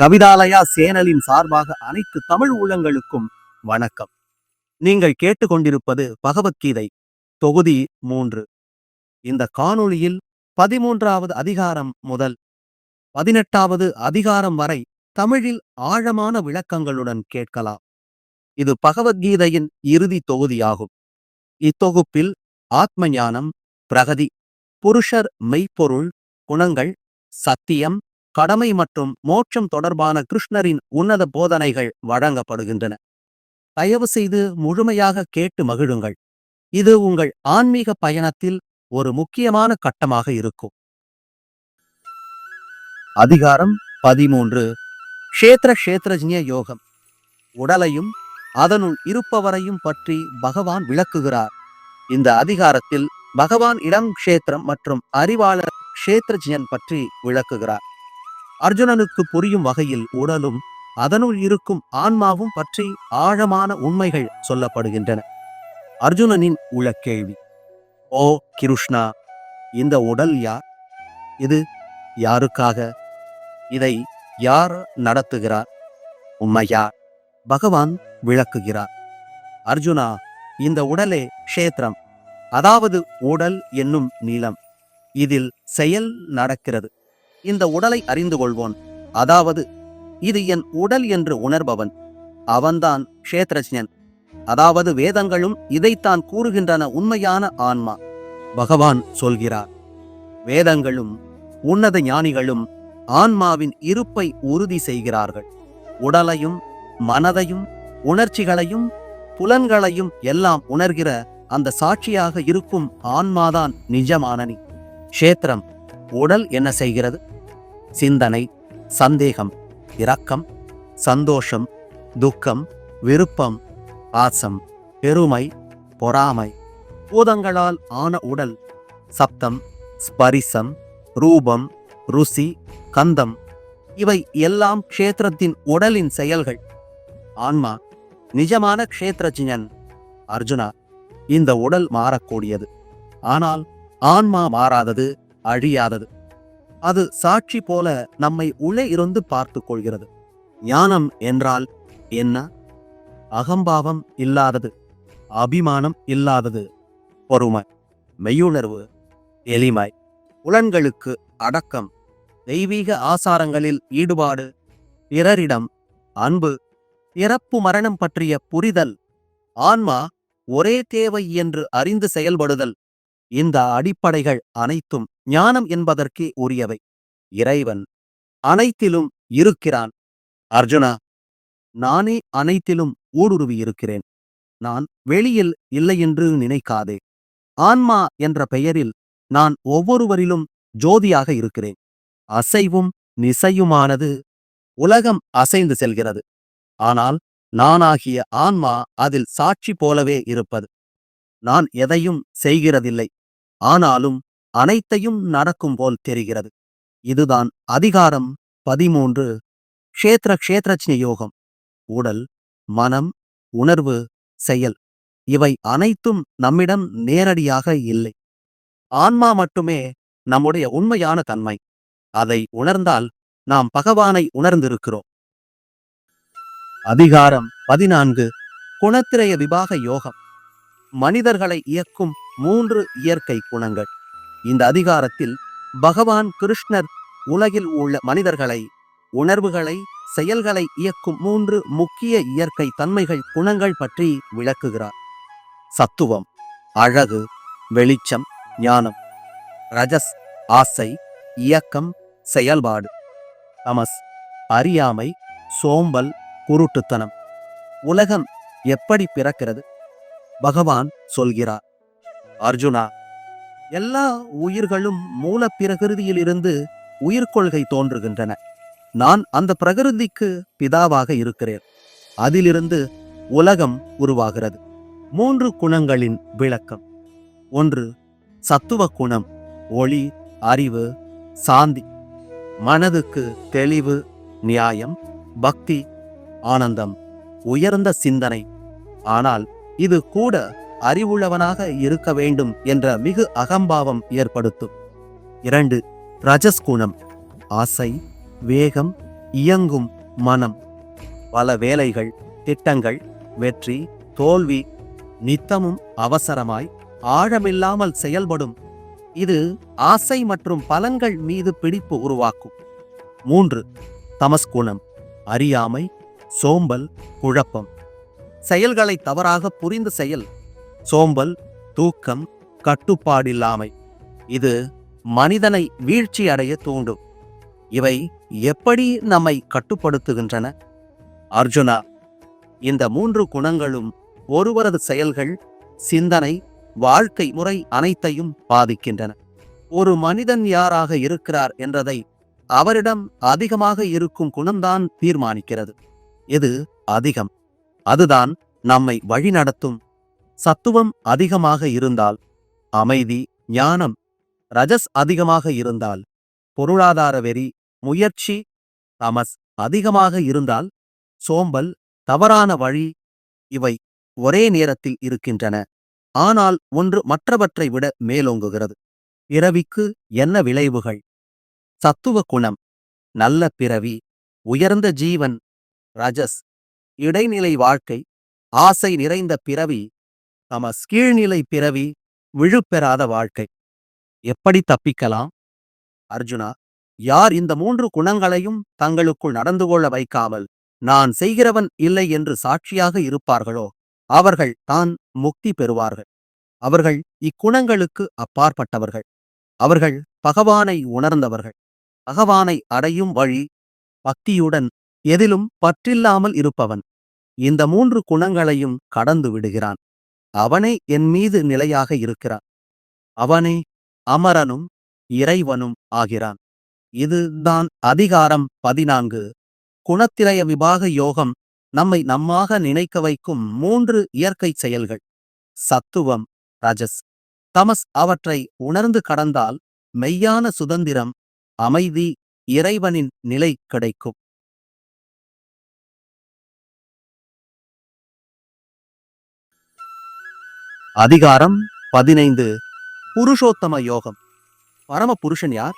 கவிதாலயா சேனலின் சார்பாக அனைத்து தமிழ் உள்ளங்களுக்கும் வணக்கம். நீங்கள் கேட்டுக்கொண்டிருப்பது பகவத்கீதை தொகுதி மூன்று. இந்த காணொளியில் பதிமூன்றாவது அதிகாரம் முதல் பதினெட்டாவது அதிகாரம் வரை தமிழில் ஆழமான விளக்கங்களுடன் கேட்கலாம். இது பகவத்கீதையின் இறுதி தொகுதியாகும். இத்தொகுப்பில் ஆத்ம ஞானம் பிரகதி புருஷர் மெய்ப்பொருள் குணங்கள் சத்தியம் கடமை மற்றும் மோட்சம் தொடர்பான கிருஷ்ணரின் உன்னத போதனைகள் வழங்கப்படுகின்றன. தயவு செய்து முழுமையாக கேட்டு மகிழுங்கள். இது உங்கள் ஆன்மீக பயணத்தில் ஒரு முக்கியமான கட்டமாக இருக்கும். அதிகாரம் பதிமூன்று. க்ஷேத்திர க்ஷேத்திரஜ்ய யோகம். உடலையும் அதனுள் இருப்பவரையும் பற்றி பகவான் விளக்குகிறார். இந்த அதிகாரத்தில் பகவான் இடம் க்ஷேத்திரம் மற்றும் அறிவாளர் க்ஷேத்ரஜ்யன் பற்றி விளக்குகிறார். அர்ஜுனனுக்கு புரியும் வகையில் உடலும் அதனுள் இருக்கும் ஆன்மாவும் பற்றி ஆழமான உண்மைகள் சொல்லப்படுகின்றன. அர்ஜுனனின் உள்ள கேள்வி ஓ கிருஷ்ணா இந்த உடல் யார்? இது யாருக்காக? இதை யார் நடத்துகிறார்? உண்மையா பகவான் விளக்குகிறார். அர்ஜுனா இந்த உடலே க்ஷேத்திரம் அதாவது உடல் என்னும் நீளம். இதில் செயல் நடக்கிறது. இந்த உடலை அறிந்து கொள்வோன். அதாவது இது என் உடல் என்று உணர்பவன். அவன்தான் க்ஷேத்ரஜ்ஞன் அதாவது வேதங்களும் இதைத்தான் கூறுகின்றன உண்மையான ஆன்மா. பகவான் சொல்கிறார் வேதங்களும் உன்னத ஞானிகளும் ஆன்மாவின் இருப்பை உறுதி செய்கிறார்கள். உடலையும் மனதையும் உணர்ச்சிகளையும் புலன்களையும் எல்லாம் உணர்கிற அந்த சாட்சியாக இருக்கும் ஆன்மாதான் நிஜமானனி. க்ஷேத்திரம் உடல் என்ன செய்கிறது? சிந்தனை சந்தேகம் இரக்கம் சந்தோஷம் துக்கம் விருப்பம் ஆசம் பெருமை பொறாமை பூதங்களால் ஆன உடல் சப்தம் ஸ்பரிசம் ரூபம் ருசி கந்தம் இவை எல்லாம் க்ஷேத்திரத்தின் உடலின் செயல்கள். ஆன்மா நிஜமான க்ஷேத்ரஜியன் அர்ஜுனா இந்த உடல் மாறக்கூடியது. ஆனால் ஆன்மா மாறாதது அழியாதது. அது சாட்சி போல நம்மை உள்ளே இருந்து பார்த்து கொள்கிறது ஞானம் என்றால் என்ன? அகம்பாவம் இல்லாதது அபிமானம் இல்லாதது பொறுமை மெய்யுணர்வு எளிமை புலன்களுக்கு அடக்கம் தெய்வீக ஆசாரங்களில் ஈடுபாடு பிறரிடம் அன்பு இறப்பு மரணம் பற்றிய புரிதல் ஆன்மா ஒரே தேவை என்று அறிந்து செயல்படுதல். இந்த அடிப்படைகள் அனைத்தும் ஞானம் என்பதற்கே உரியவை. இறைவன் அனைத்திலும் இருக்கிறான். அர்ஜுனா நானே அனைத்திலும் ஊடுருவி இருக்கிறேன் நான் வெளியில் இல்லையென்று நினைக்காதே. ஆன்மா என்ற பெயரில் நான் ஒவ்வொருவரிலும் ஜோதியாக இருக்கிறேன். அசைவும் நிசையுமானது உலகம் அசைந்து செல்கிறது. ஆனால் நானாகிய ஆன்மா அதில் சாட்சி போலவே இருப்பது. நான் எதையும் செய்கிறதில்லை. ஆனாலும் அனைத்தையும் நடக்கும் போல் தெரிகிறது. இதுதான் அதிகாரம் பதிமூன்று க்ஷேத்திர க்ஷேத்ரஜ்ஞ யோகம். உடல் மனம் உணர்வு செயல். இவை அனைத்தும் நம்மிடம் நேரடியாக இல்லை. ஆன்மா மட்டுமே நம்முடைய உண்மையான தன்மை. அதை உணர்ந்தால் நாம் பகவானை உணர்ந்திருக்கிறோம். அதிகாரம் பதினான்கு குணத்திரய விபாக யோகம். மனிதர்களை இயக்கும் மூன்று இயற்கை குணங்கள். இந்த அதிகாரத்தில் பகவான் கிருஷ்ணர் உலகில் உள்ள மனிதர்களை உணர்வுகளை செயல்களை இயக்கும் மூன்று முக்கிய இயற்கை தன்மைகள் குணங்கள் பற்றி விளக்குகிறார். சத்துவம் அழகு வெளிச்சம் ஞானம் ரஜஸ் ஆசை இயக்கம் செயல்பாடு. தமஸ் அறியாமை சோம்பல் குருட்டுத்தனம். உலகம் எப்படி பிறக்கிறது? பகவான் சொல்கிறார். அர்ஜுனா எல்லா உயிர்களும் மூல பிரகிருதியில் இருந்து உயிர்கொள்கை தோன்றுகின்றன. நான் அந்த பிரகிருதிக்கு பிதாவாக இருக்கிறேன். அதிலிருந்து உலகம் உருவாகிறது. மூன்று குணங்களின் விளக்கம். ஒன்று சத்துவ குணம் ஒளி அறிவு சாந்தி. மனதுக்கு தெளிவு நியாயம் பக்தி ஆனந்தம் உயர்ந்த சிந்தனை. ஆனால் இது கூட அறிவுள்ளவனாக இருக்க வேண்டும் என்ற மிகு அகம்பாவம் ஏற்படுத்தும். இரண்டு ரஜஸ்குணம். ஆசை வேகம் இயங்கும் மனம். பல வேலைகள் திட்டங்கள் வெற்றி தோல்வி நித்தமும் அவசரமாய் ஆழமில்லாமல் செயல்படும். இது ஆசை மற்றும் பலன்கள் மீது பிடிப்பு உருவாக்கும். மூன்று தமஸ்குணம். அறியாமை சோம்பல் குழப்பம். செயல்களை தவறாக புரிந்து செயல் சோம்பல் தூக்கம் கட்டுப்பாடில்லாமை. இது மனிதனை வீழ்ச்சி அடைய தூண்டும். இவை எப்படி நம்மை கட்டுப்படுத்துகின்றன? அர்ஜுனா இந்த மூன்று குணங்களும் ஒருவரது செயல்கள் சிந்தனை வாழ்க்கை முறை அனைத்தையும் பாதிக்கின்றன. ஒரு மனிதன் யாராக இருக்கிறார் என்றதை அவரிடம் அதிகமாக இருக்கும் குணம்தான் தீர்மானிக்கிறது. இது அதிகம். அதுதான் நம்மை வழிநடத்தும் சத்துவம் அதிகமாக இருந்தால் அமைதி ஞானம் ரஜஸ் அதிகமாக இருந்தால் பொருளாதார வெறி முயற்சி தமஸ் அதிகமாக இருந்தால் சோம்பல் தவறான வழி இவை ஒரே நேரத்தில் இருக்கின்றன. ஆனால் ஒன்று மற்றவற்றை விட மேலோங்குகிறது. பிறவிக்கு என்ன விளைவுகள்? சத்துவ குணம் நல்ல பிறவி உயர்ந்த ஜீவன் ரஜஸ் இடைநிலை வாழ்க்கை ஆசை நிறைந்த பிறவி தமஸ் கீழ்நிலை பிறவி விழுப்பெறாத வாழ்க்கை. எப்படி தப்பிக்கலாம்? அர்ஜுனா யார் இந்த மூன்று குணங்களையும் தங்களுக்குள் நடந்து கொள்ள வைக்காமல் நான் செய்கிறவன் இல்லை என்று சாட்சியாக இருப்பார்களோ அவர்கள் தான் முக்தி பெறுவார்கள். அவர்கள் இக்குணங்களுக்கு அப்பாற்பட்டவர்கள். அவர்கள் பகவானை உணர்ந்தவர்கள். பகவானை அடையும் வழி பக்தியுடன் எதிலும் பற்றில்லாமல் இருப்பவன். இந்த மூன்று குணங்களையும் கடந்து விடுகிறான். அவனே என் மீது நிலையாக இருக்கிறான். அவனே அமரனும் இறைவனும் ஆகிறான். இதுதான் அதிகாரம் பதினான்கு. குணத்திரய விபாக யோகம் நம்மை நம்மாக நினைக்க வைக்கும் மூன்று இயற்கை செயல்கள். சத்துவம் ரஜஸ். தமஸ் அவற்றை உணர்ந்து கடந்தால் மெய்யான சுதந்திரம் அமைதி இறைவனின் நிலை கிடைக்கும். அதிகாரம் பதினைந்து. புருஷோத்தம யோகம். பரம புருஷன் யார்?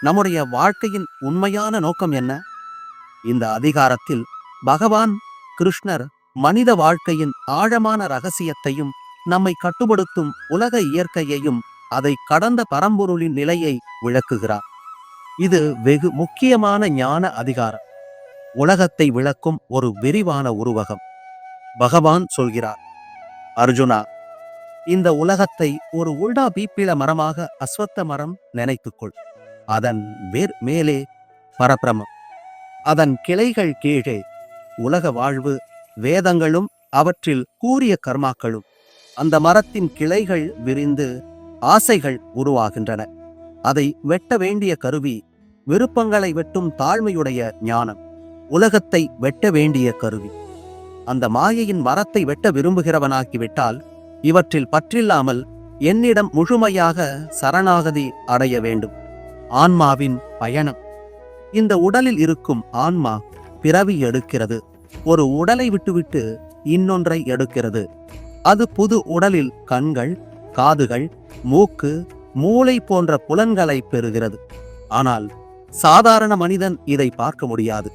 நம்முடைய வாழ்க்கையின் உண்மையான நோக்கம் என்ன? இந்த அதிகாரத்தில் பகவான் கிருஷ்ணர் மனித வாழ்க்கையின் ஆழமான ரகசியத்தையும் நம்மை கட்டுப்படுத்தும் உலக இயற்கையையும் அதை கடந்த பரம்பொருளின் நிலையை விளக்குகிறார். இது வெகு முக்கியமான ஞான அதிகாரம். உலகத்தை விளக்கும் ஒரு விரிவான உருவகம். பகவான் சொல்கிறார் அர்ஜுனா இந்த உலகத்தை ஒரு உல்டா பீப்பிள மரமாக அஸ்வத்த மரம் நினைத்துக்கொள். அதன் வேர் மேலே பரபிரமம். அதன் கிளைகள் கீழே உலக வாழ்வு வேதங்களும் அவற்றில் கூறிய கர்மாக்களும். அந்த மரத்தின் கிளைகள் விரிந்து ஆசைகள் உருவாகின்றன. அதை வெட்ட வேண்டிய கருவி விருப்பங்களை வெட்டும் தாழ்மையுடைய ஞானம். உலகத்தை வெட்ட வேண்டிய கருவி. அந்த மாயையின் மரத்தை வெட்ட விரும்புகிறவனாக்கிவிட்டால் இவற்றில் பற்றில்லாமல் என்னிடம் முழுமையாக சரணாகதி அடைய வேண்டும். ஆன்மாவின் பயணம். இந்த உடலில் இருக்கும் ஆன்மா பிறவி எடுக்கிறது. ஒரு உடலை விட்டுவிட்டு இன்னொன்றை எடுக்கிறது. அது புது உடலில் கண்கள் காதுகள் மூக்கு மூளை போன்ற புலன்களை பெறுகிறது. ஆனால் சாதாரண மனிதன் இதை பார்க்க முடியாது.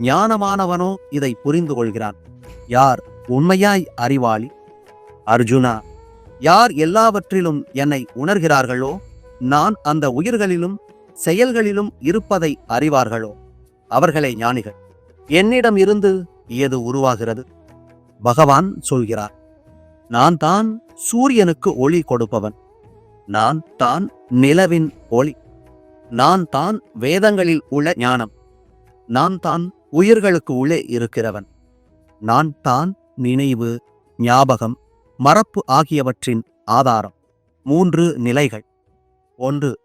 ஞானமானவனோ இதை புரிந்து கொள்கிறான். யார் உண்மையாய் அறிவாளி? அர்ஜுனா யார் எல்லாவற்றிலும் என்னை உணர்கிறார்களோ நான் அந்த உயிர்களிலும் செயல்களிலும் இருப்பதை அறிவார்களோ அவர்களே ஞானிகள். என்னிடம் இருந்து எது உருவாகிறது? பகவான் சொல்கிறார் நான் தான் சூரியனுக்கு ஒளி கொடுப்பவன். நான் தான் நிலவின் ஒளி. நான் தான் வேதங்களில் உள்ள ஞானம். நான் தான் உயிர்களுக்கு உள்ளே இருக்கிறவன். நான் தான் நினைவு ஞாபகம் மறப்பு ஆகியவற்றின் ஆதாரம். மூன்று நிலைகள். ஒன்று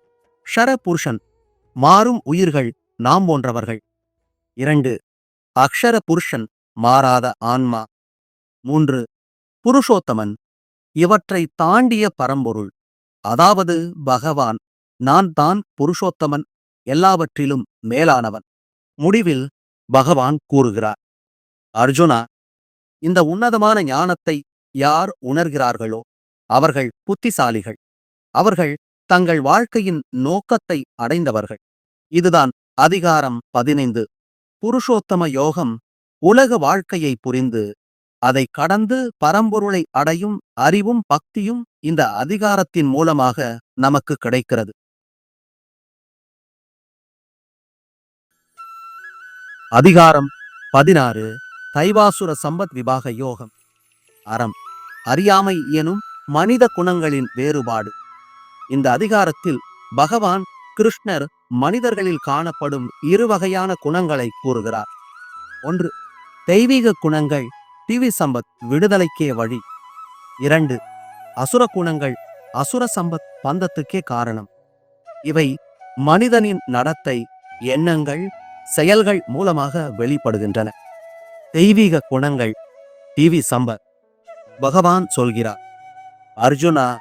ஷரபுருஷன். மாறும் உயிர்கள் நாம் போன்றவர்கள். இரண்டு அக்ஷர புருஷன் மாறாத ஆன்மா. மூன்று புருஷோத்தமன். இவற்றை தாண்டிய பரம்பொருள். அதாவது பகவான். நான் தான் புருஷோத்தமன். எல்லாவற்றிலும் மேலானவன். முடிவில் பகவான் கூறுகிறார். அர்ஜுனா இந்த உன்னதமான ஞானத்தை யார் உணர்கிறார்களோ அவர்கள் புத்திசாலிகள். அவர்கள் தங்கள் வாழ்க்கையின் நோக்கத்தை அடைந்தவர்கள். இதுதான் அதிகாரம் பதினைந்து. புருஷோத்தம யோகம் உலக வாழ்க்கையை புரிந்து அதை கடந்து பரம்பொருளை அடையும் அறிவும் பக்தியும் இந்த அதிகாரத்தின் மூலமாக நமக்கு கிடைக்கிறது. அதிகாரம் பதினாறு. தைவாசுர சம்பத் விபாக யோகம். அறம் அறியாமை எனும் மனித குணங்களின் வேறுபாடு. இந்த அதிகாரத்தில் பகவான் கிருஷ்ணர் மனிதர்களில் காணப்படும் இரு வகையான குணங்களை கூறுகிறார். ஒன்று தெய்வீக குணங்கள் திவி சம்பத் விடுதலைக்கே வழி. இரண்டு அசுர குணங்கள் அசுர சம்பத் பந்தத்துக்கே காரணம். இவை மனிதனின் நடத்தை எண்ணங்கள் செயல்கள் மூலமாக வெளிப்படுகின்றன. தெய்வீக குணங்கள் டிவி சம்பத் பகவான் சொல்கிறார் அர்ஜுனா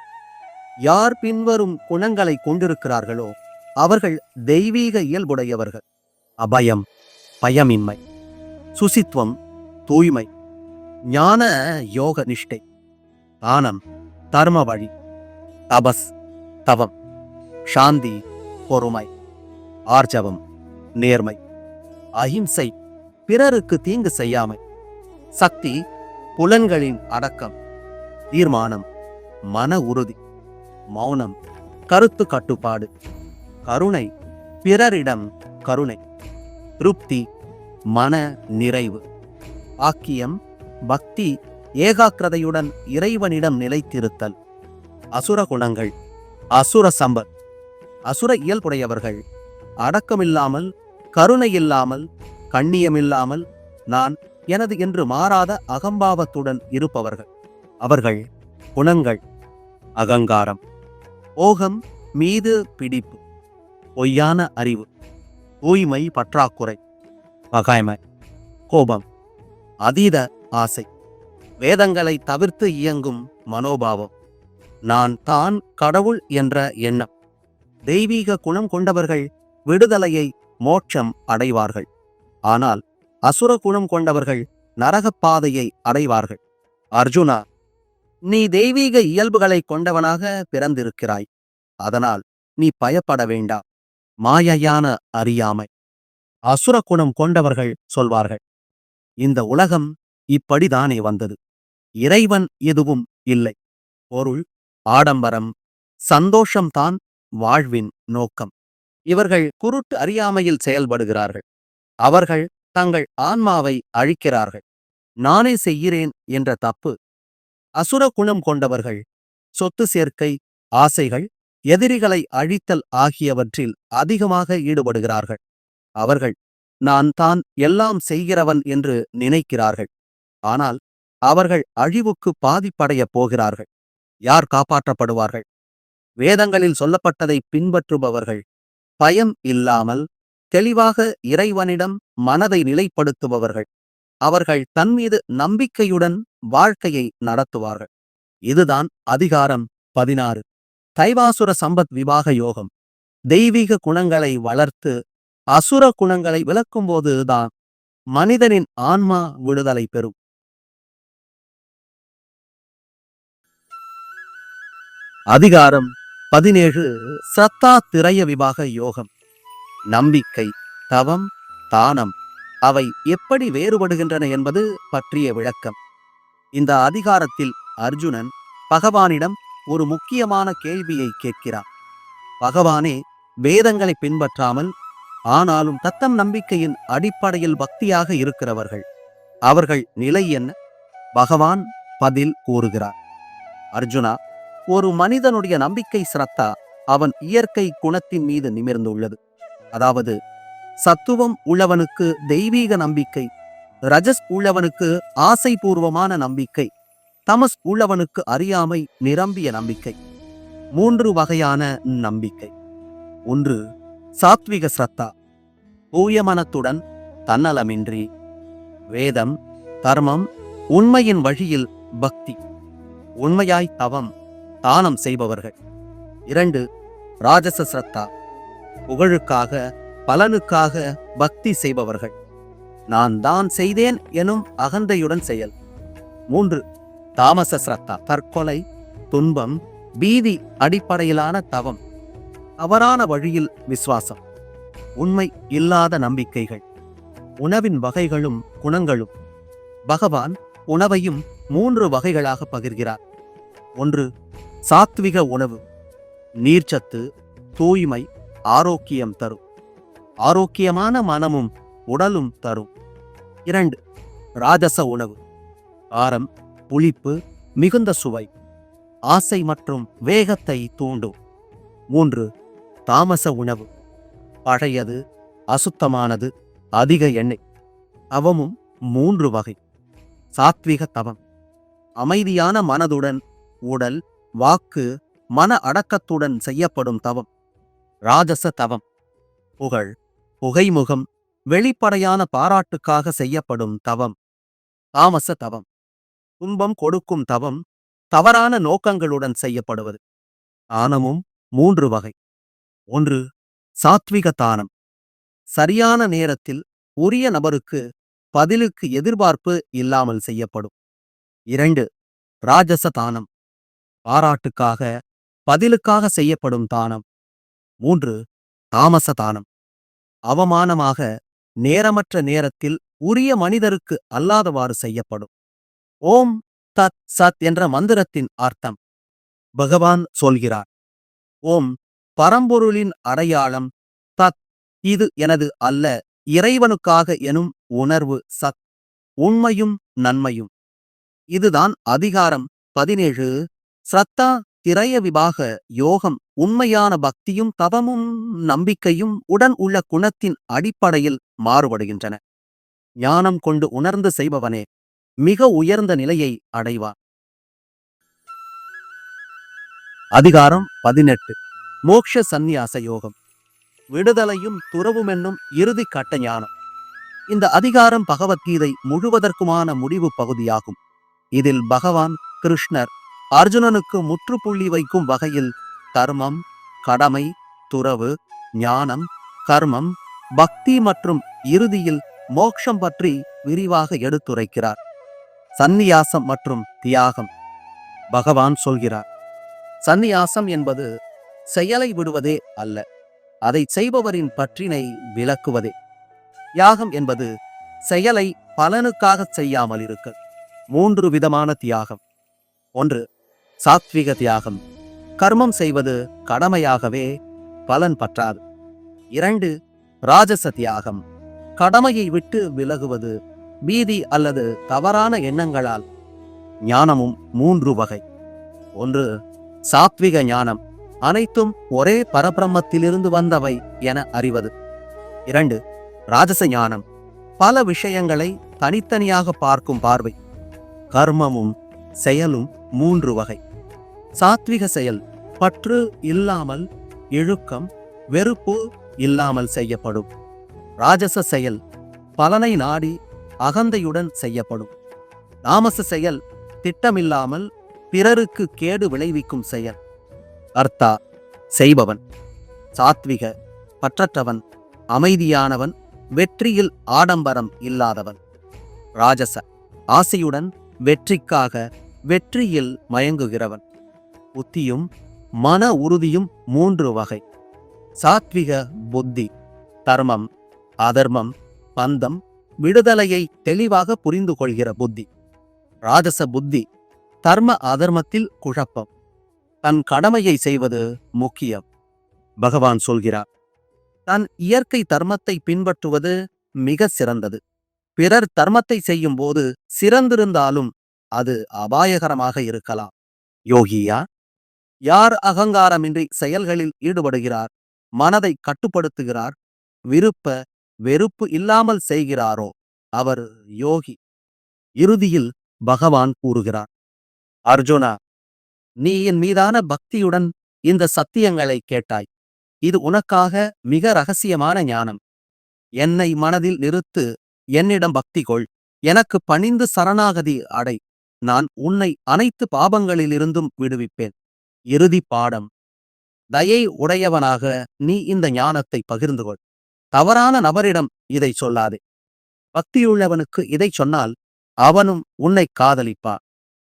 யார் பின்வரும் குணங்களை கொண்டிருக்கிறார்களோ அவர்கள் தெய்வீக இயல்புடையவர்கள். அபயம் பயமின்மை சுசித்துவம் தூய்மை ஞான யோக நிஷ்டை தானம் தர்ம வழி தபஸ் தவம் சாந்தி பொறுமை ஆர்ஜவம் நேர்மை அஹிம்சை பிறருக்கு தீங்கு செய்யாமை சக்தி புலன்களின் அடக்கம் தீர்மானம் மன உறுதி மௌனம் கருத்து கட்டுப்பாடு கருணை பிறரிடம் கருணை திருப்தி மன நிறைவு ஆக்கியம் பக்தி ஏகாக்கிரதையுடன் இறைவனிடம் நிலைத்திருத்தல் அசுர குணங்கள் அசுர சம்பத் அசுர இயல்புடையவர்கள் அடக்கமில்லாமல் கருணை இல்லாமல் கண்ணியமில்லாமல் நான் எனது என்று மாறாத அகம்பாவத்துடன் இருப்பவர்கள். அவர்கள் குணங்கள் அகங்காரம் ஓகம் மீது பிடிப்பு பொய்யான அறிவு தூய்மை பற்றாக்குறை பகாய்மை கோபம் அதீத ஆசை வேதங்களை தவிர்த்து இயங்கும் மனோபாவம். நான் தான் கடவுள் என்ற எண்ணம். தெய்வீக குணம் கொண்டவர்கள் விடுதலையை மோட்சம் அடைவார்கள். ஆனால் அசுர குணம் கொண்டவர்கள் நரகப் பாதையை அடைவார்கள். அர்ஜுனா நீ தெய்வீக இயல்புகளை கொண்டவனாக பிறந்திருக்கிறாய். அதனால் நீ பயப்பட வேண்டாம். மாயையான அறியாமை. அசுர குணம் கொண்டவர்கள் சொல்வார்கள் இந்த உலகம் இப்படிதானே வந்தது. இறைவன் எதுவும் இல்லை. பொருள் ஆடம்பரம் சந்தோஷம்தான் வாழ்வின் நோக்கம். இவர்கள் குருட்டு அறியாமையில் செயல்படுகிறார்கள். அவர்கள் தங்கள் ஆன்மாவை அழிக்கிறார்கள். நானே செய்கிறேன் என்ற தப்பு. அசுர குணம் கொண்டவர்கள் சொத்து சேர்க்கை ஆசைகள் எதிரிகளை அழித்தல் ஆகியவற்றில் அதிகமாக ஈடுபடுகிறார்கள். அவர்கள் நான் தான் எல்லாம் செய்கிறவன் என்று நினைக்கிறார்கள். ஆனால் அவர்கள் அழிவுக்கு பாதிப்படையப் போகிறார்கள். யார் காப்பாற்றப்படுவார்கள்? வேதங்களில் சொல்லப்பட்டதை பின்பற்றுபவர்கள் பயம் இல்லாமல் தெளிவாக இறைவனிடம் மனதை நிலைப்படுத்துபவர்கள். அவர்கள் தன்மீது நம்பிக்கையுடன் வாழ்க்கையை நடத்துவார்கள். இதுதான் அதிகாரம் பதினாறு. தைவாசுர சம்பத் விவாக யோகம். தெய்வீக குணங்களை வளர்த்து அசுர குணங்களை விளக்கும்போதுதான் மனிதனின் ஆன்மா விடுதலை பெறும். அதிகாரம் பதினேழு. சத்தா திரைய விவாக யோகம். நம்பிக்கை தவம் தானம் அவை எப்படி வேறுபடுகின்றன என்பது பற்றிய விளக்கம். இந்த அதிகாரத்தில் அர்ஜுனன் பகவானிடம் ஒரு முக்கியமான கேள்வியை கேட்கிறான். பகவானே வேதங்களை பின்பற்றாமல் ஆனாலும் தத்தம் நம்பிக்கையின் அடிப்படையில் பக்தியாக இருக்கிறவர்கள் அவர்கள் நிலை என்ன? பகவான் பதில் கூறுகிறார். அர்ஜுனா ஒரு மனிதனுடைய நம்பிக்கை சிரத்தா அவன் இயற்கை குணத்தின் மீது நிமிர்ந்துள்ளது. அதாவது சத்துவம் உள்ளவனுக்கு தெய்வீக நம்பிக்கை ரஜஸ் உள்ளவனுக்கு ஆசைபூர்வமான நம்பிக்கை தமஸ் உள்ளவனுக்கு அறியாமை நிரம்பிய நம்பிக்கை. மூன்று வகையான நம்பிக்கை. ஒன்று சாத்விக ஸ்ரத்தா. தூய மனத்துடன் தன்னலமின்றி. வேதம் தர்மம் உண்மையின் வழியில் பக்தி. உண்மையாய் தவம் தானம் செய்பவர்கள். இரண்டு ராஜச ஸ்ரத்தா. புகழுக்காக பலனுக்காக பக்தி செய்பவர்கள். நான் தான் செய்தேன் எனும் அகந்தையுடன் செயல். மூன்று தாமச ஸ்ரத்தா தற்கொலை துன்பம் பீதி அடிப்படையிலான தவம் தவறான வழியில் விசுவாசம் உண்மை இல்லாத நம்பிக்கைகள் உணவின் வகைகளும் குணங்களும் பகவான் உணவையும் மூன்று வகைகளாக பகிர்கிறார். ஒன்று சாத்விக உணவு நீர்ச்சத்து தூய்மை ஆரோக்கியம் தரும். ஆரோக்கியமான மனமும் உடலும் தரும். இரண்டு ராஜச உணவு. ஆரம் புளிப்பு மிகுந்த சுவை. ஆசை மற்றும் வேகத்தை தூண்டும். மூன்று தாமச உணவு. பழையது அசுத்தமானது அதிக எண்ணெய். அவமும் மூன்று வகை. சாத்விக தவம். அமைதியான மனதுடன் உடல் வாக்கு மன அடக்கத்துடன் செய்யப்படும் தவம். ராஜச தவம் புகழ். புகைமுகம். வெளிப்படையான பாராட்டுக்காக செய்யப்படும் தவம். தாமச தவம் துன்பம் கொடுக்கும் தவம். தவறான நோக்கங்களுடன் செய்யப்படுவது. தானமும் மூன்று வகை. ஒன்று சாத்விக தானம். சரியான நேரத்தில் உரிய நபருக்கு பதிலுக்கு எதிர்பார்ப்பு இல்லாமல் செய்யப்படும். இரண்டு ராஜச தானம் பாராட்டுக்காக பதிலுக்காக செய்யப்படும் தானம். மூன்று தாமச தானம் அவமானமாக நேரமற்ற நேரத்தில் உரிய மனிதருக்கு அல்லாதவாறு செய்யப்படும். ஓம் தத் சத் என்ற மந்திரத்தின் அர்த்தம். பகவான் சொல்கிறார். ஓம் பரம்பொருளின் அடையாளம் தத் இது எனது அல்ல இறைவனுக்காக எனும் உணர்வு சத். உண்மையும் நன்மையும். இதுதான் அதிகாரம் பதினேழு ஸ்ரத்தா திரைய விபாக யோகம் உண்மையான பக்தியும் தவமும் நம்பிக்கையும் உடன் உள்ள குணத்தின் அடிப்படையில் மாறுபடுகின்றன. ஞானம் கொண்டு உணர்ந்து செய்பவனே மிக உயர்ந்த நிலையை அடைவான். அதிகாரம் பதினெட்டு. மோக்ஷ சந்நியாச யோகம். விடுதலையும் துறவுமென்னும் இறுதி கட்ட ஞானம். இந்த அதிகாரம் பகவத்கீதை முழுவதற்குமான முடிவு பகுதியாகும். இதில் பகவான் கிருஷ்ணர் அர்ஜுனனுக்கு முற்றுப்புள்ளி வைக்கும் வகையில் தர்மம் கடமை துறவு ஞானம் கர்மம் பக்தி மற்றும் இறுதியில் மோக்ஷம் பற்றி விரிவாக எடுத்துரைக்கிறார். சந்நியாசம் மற்றும் தியாகம். பகவான் சொல்கிறார் சந்நியாசம் என்பது செயலை விடுவதே அல்ல அதை செய்பவரின் பற்றினை விளக்குவதே. தியாகம் என்பது செயலை பலனுக்காக செய்யாமல் இருக்க மூன்று விதமான தியாகம். ஒன்று சாத்விக தியாகம். கர்மம் செய்வது கடமையாகவே பலன் பற்றாது. இரண்டு ராஜச தியாகம். கடமையை விட்டு விலகுவது பீதி அல்லது தவறான எண்ணங்களால். ஞானமும் மூன்று வகை. ஒன்று சாத்விக ஞானம். அனைத்தும் ஒரே பரபிரம்மத்திலிருந்து வந்தவை என அறிவது. இரண்டு ராஜச ஞானம். பல விஷயங்களை தனித்தனியாக பார்க்கும் பார்வை. கர்மமும் செயலும் மூன்று வகை. சாத்விக செயல் பற்று இல்லாமல் இழுக்கம் வெறுப்பு இல்லாமல் செய்யப்படும். ராஜச செயல் பலனை நாடி அகந்தையுடன் செய்யப்படும். தாமச செயல் திட்டமில்லாமல் பிறருக்கு கேடு விளைவிக்கும் செயல். அர்த்தா செய்பவன் சாத்விக பற்றற்றவன் அமைதியானவன் வெற்றியில் ஆடம்பரம் இல்லாதவன். ராஜச ஆசையுடன் வெற்றிக்காக வெற்றியில் மயங்குகிறவன். புத்தியும் மன உறுதியும் மூன்று வகை. சாத்விக புத்தி தர்மம் அதர்மம் பந்தம் விடுதலையை தெளிவாக புரிந்து கொள்கிற புத்தி. ராஜச புத்தி தர்ம அதர்மத்தில் குழப்பம். தன் கடமையை செய்வது முக்கியம். பகவான் சொல்கிறார் தன் இயற்கை தர்மத்தை பின்பற்றுவது மிக சிறந்தது. பிறர் தர்மத்தை செய்யும் போது சிறந்திருந்தாலும் அது அபாயகரமாக இருக்கலாம். யோகியா யார் அகங்காரமின்றி செயல்களில் ஈடுபடுகிறார் மனதை கட்டுப்படுத்துகிறார் விருப்ப வெறுப்பு இல்லாமல் செய்கிறாரோ? அவர் யோகி. இறுதியில் பகவான் கூறுகிறார் அர்ஜுனா நீ என் மீதான பக்தியுடன் இந்த சத்தியங்களை கேட்டாய். இது உனக்காக மிக ரகசியமான ஞானம். என்னை மனதில் நிறுத்து என்னிடம் பக்தி கொள். எனக்கு பணிந்து சரணாகதி அடை. நான் உன்னை அனைத்து பாபங்களிலிருந்தும் விடுவிப்பேன். இறுதி பாடம். தயை உடையவனாக நீ இந்த ஞானத்தை பகிர்ந்து கொள் தவறான நபரிடம் இதை சொல்லாதே. பக்தியுள்ளவனுக்கு இதை சொன்னால் அவனும் உன்னை காதலிப்பான்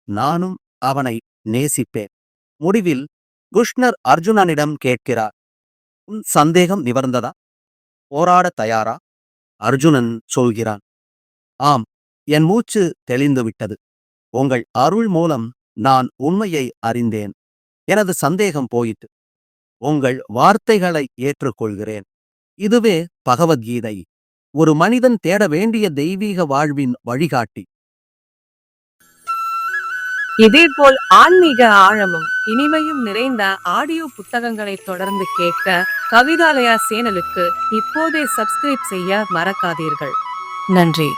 நானும் அவனை நேசிப்பேன். முடிவில் குஷ்ணர் அர்ஜுனனிடம் கேட்கிறார் உன் சந்தேகம் நிவர்ந்ததா? போராட தயாரா? அர்ஜுனன் சொல்கிறான் ஆம் என் மூச்சு தெளிந்து விட்டது உங்கள் அருள் மூலம் நான் உண்மையை அறிந்தேன். எனது சந்தேகம் போயிற்று. உங்கள் வார்த்தைகளை ஏற்றுக்கொள்கிறேன். இதுவே பகவத்கீதை. ஒரு மனிதன் தேட வேண்டிய தெய்வீக வாழ்வின் வழிகாட்டி. இதேபோல் ஆன்மீக ஆழமும் இனிமையும் நிறைந்த ஆடியோ புத்தகங்களை தொடர்ந்து கேட்க கவிதாலயா சேனலுக்கு இப்போதே சப்ஸ்கிரைப் செய்ய மறக்காதீர்கள். நன்றி.